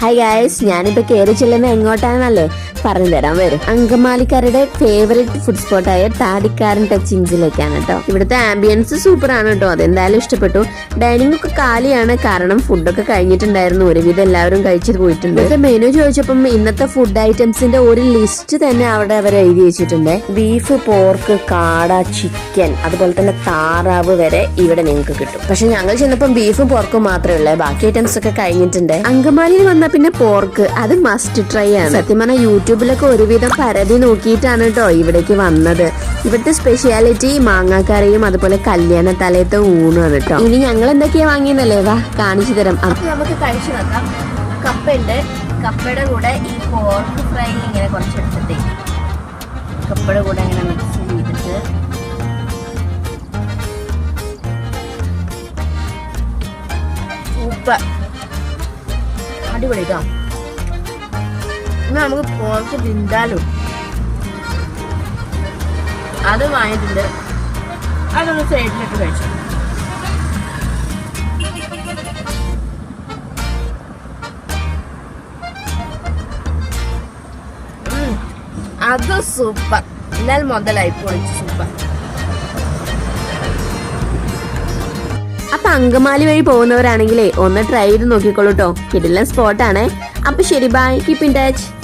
Hi guys ഞാനിപ്പോ കയറി ചെല്ലുന്ന എങ്ങോട്ടാണെന്നല്ലേ പറഞ്ഞു തരാൻ വരും. അങ്കമാലിക്കാരുടെ ഫേവറേറ്റ് ഫുഡ് സ്പോട്ടായ താടിക്കാരൻ ടച്ചിങ്സിലേക്കാണ് കേട്ടോ. ഇവിടുത്തെ ആംബിയൻസ് സൂപ്പർ ആണ് കേട്ടോ. അതെന്തായാലും ഇഷ്ടപ്പെട്ടു. ഡൈനിങ് ഒക്കെ കാലിയാണ്. കാരണം ഫുഡൊക്കെ കഴിഞ്ഞിട്ടുണ്ടായിരുന്നു. ഒരുവിധം എല്ലാവരും കഴിച്ചിട്ട് പോയിട്ടുണ്ട്. ഇവിടുത്തെ മെനു ചോദിച്ചപ്പം ഇന്നത്തെ ഫുഡ് ഐറ്റംസിന്റെ ഒരു ലിസ്റ്റ് തന്നെ അവിടെ അവർ എഴുതി വെച്ചിട്ടുണ്ട്. ബീഫ് പോർക്ക് കാട ചിക്കൻ അതുപോലെ തന്നെ താറാവ് വരെ ഇവിടെ നിങ്ങൾക്ക് കിട്ടും. പക്ഷെ ഞങ്ങൾ ചെന്നപ്പം ബീഫും പോർക്കും മാത്രമേ ഉള്ളൂ. ബാക്കി ഐറ്റംസ് ഒക്കെ കഴിഞ്ഞിട്ടുണ്ട്. അങ്കമാലിയിൽ വന്ന പിന്നെ പോർക്ക്. അത് മസ്റ്റ് ട്രൈ ആണ്. സത്യം പറഞ്ഞാൽ യൂട്യൂബിലൊക്കെ ഒരുവിധം പരതി നോക്കിയിട്ടാണ് കേട്ടോ ഇവിടേക്ക് വന്നത്. ഇവിടുത്തെ സ്പെഷ്യാലിറ്റി മാങ്ങാക്കറിയും അതുപോലെ കല്യാണ ഊണും ആണ് കേട്ടോ ഇനി ഞങ്ങൾ എന്തൊക്കെയാ വാങ്ങിയെന്നല്ലേ? വാ കാണിച്ചു തരാം. നമുക്ക് കഴിച്ചു നോക്കാം. കപ്പയുണ്ട്. കപ്പയുടെ കൂടെ ഈ പോർക്ക് ഫ്രൈ ഇങ്ങനെ കുറച്ചെടുത്തിട്ടേ. കപ്പയുടെ കൂടെ ഇങ്ങനെ മിക്സ് ചെയ്തിട്ട്. സൂപ്പർ അടിപൊളി കേട്ടോ നമുക്ക് പോർക്ക് തിന്താലും അത് വാങ്ങിയിട്ടുണ്ട്. അതൊന്ന് സൈഡിലിട്ട് കഴിച്ചു. അത് സൂപ്പർ. എന്നാൽ മുതലായി പൊളിച്ച് സൂപ്പർ. അപ്പൊ അങ്കമാലി വഴി പോകുന്നവരാണെങ്കിലേ ഒന്ന് ട്രൈ ചെയ്ത് നോക്കിക്കോളൂട്ടോ. കിടിലൻ സ്പോട്ടാണ് അപ്പൊ ശരി ബൈ കീപ് ഇൻ ടച്ച്